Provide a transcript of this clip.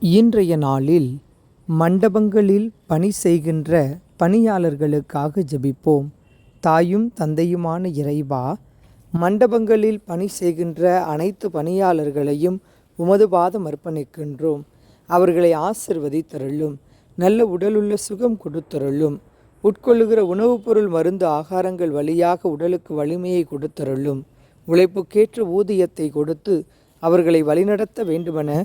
இன்றைய நாளில் மண்டபங்களில் பணி செய்கின்ற பணியாளர்களுக்காக ஜபிப்போம். தாயும் தந்தையுமான இறைவா மண்டபங்களில் பணி செய்கின்ற அனைத்து பணியாளர்களையும் உமது பாதம் அர்ப்பணிக்கின்றோம். அவர்களை ஆசிர்வதித்தருளும். நல்ல உடலுள்ள சுகம் கொடுத்தருளும். உட்கொள்ளுகிற உணவுப் பொருள் மருந்து ஆகாரங்கள் வழியாக உடலுக்கு வலிமையை கொடுத்தருளும். உழைப்புக்கேற்ற ஊதியத்தை கொடுத்து அவர்களை வழிநடத்த வேண்டுமென